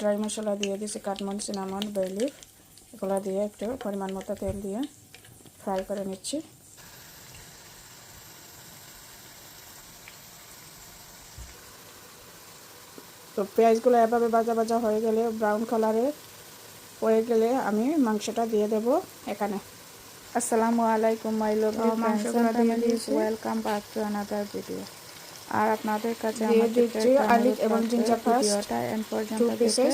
Dry মশলা দিয়ে দিয়েছি কাটমন cinnamon bailiff এগুলো দিয়ে একটু পরিমাণ মতো তেল দিয়ে ফ্রাই করে নিচ্ছি। তো পেঁয়াজগুলো এভাবে ভাজা ভাজা হয়ে গেলে ব্রাউন কালারে হয়ে গেলে আমি মাংসটা দিয়ে দেব এখানে। আসসালামু আলাইকুম মাই মাংসগুলো দিয়ে দিয়েছি। Welcome back to another video আর আপনাদের কাছে ভিডিওটা এন্ড পর্যন্ত দেখে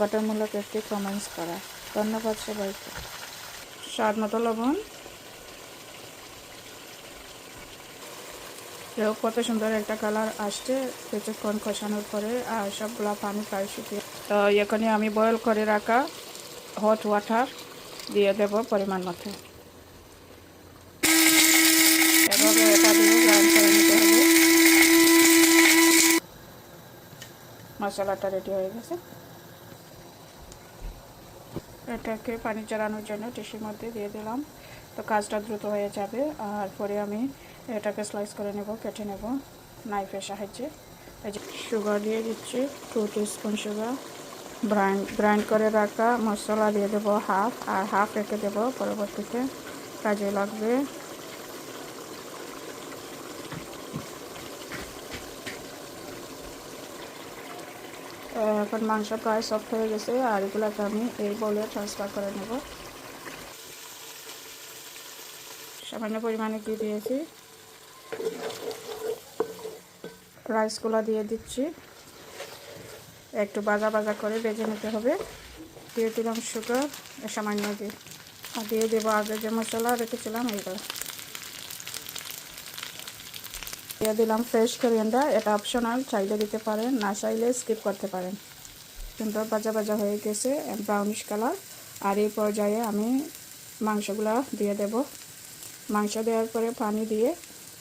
গঠনমূলক একটি কমেন্টস করা। ধন্যবাদ সবাইকে। স্বাদ মতো লবণ। এও কত সুন্দর একটা কালার আসছে কিছুক্ষণ কষানোর পরে আর সবগুলো পানি প্রায় শুকিয়ে তো এখানে আমি বয়েল করে রাখা হট ওয়াটার দিয়ে দেব পরিমাণ মতো। এভাবে এটা দিয়ে গ্রাইন্ড করে নিতে হবে মশলাটা রেডি হয়ে গেছে। এটাকে পানি চালানোর জন্য টিসির মধ্যে দিয়ে দিলাম। তো কাজটা দ্রুত হয়ে যাবে। আর পরে আমি এটাকে স্লাইস করে নেব, কেটে নেব নাইফের সাহায্যে। সুগার দিয়ে দিচ্ছি টু স্পুন সুগার ব্রাইন্ড গ্রাইন্ড করে রাখা মশলা দিয়ে দেবো হাফ আর হাফ রেখে দেবো, পরবর্তীতে কাজে লাগবে এখন মাংস প্রায় সফট হয়ে গেছে, আর এগুলোকে আমি এই বলে ট্রান্সফার করে নেব। সামান্য পরিমাণে ঘি দিয়েছি। রাইসগুলো দিয়ে দিচ্ছি। একটু বাজা বাজা করে বেজে নিতে হবে। দিয়ে দিলাম সুগার সামান্য দিয়ে আর দিয়ে দেবো আগে যে মশলা রেখেছিলাম এইগুলো দিয়ে দিলাম ফ্রেশ করিয়েন্ডা এটা অপশনাল চাইলে দিতে পারেন, না চাইলে স্কিপ করতে পারেন। সুন্দর ভাজা ভাজা হয়ে গেছে ব্রাউনিশ কালার আর এই পর্যায়ে আমি মাংসগুলো দিয়ে দেব। মাংস দেওয়ার পরে পানি দিয়ে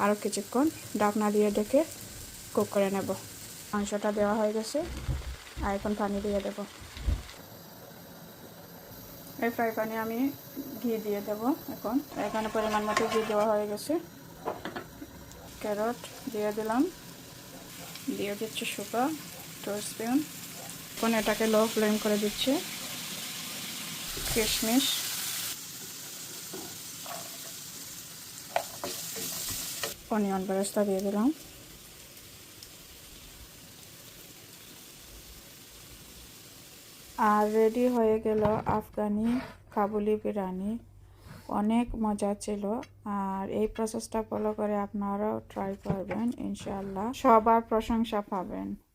আরও কিছুক্ষণ ডাকনা দিয়ে ডেকে কুক করে নেব। মাংসটা দেওয়া হয়ে গেছে, আর এখন পানি দিয়ে দেব। এই ফ্রাই পানি আমি ঘি দিয়ে দেব এখন। এখানে পরিমাণ মতো ঘি দেওয়া হয়ে গেছে। ক্যারট দিয়ে দিলাম। দিয়ে দিচ্ছি শুকা টু স্পুন এখন এটাকে লো ফ্লেম করে দিচ্ছি। কিশমিশ। অনিয়ন বেরেস্তা দিয়ে দিলাম। আর রেডি হয়ে গেল আফগানি কাবুলি বিরিয়ানি। অনেক মজা ছিল। আর এই প্রসেসটা ফলো করে আপনারাও ট্রাই করবেন ইনশাল্লাহ সবার প্রশংসা পাবেন।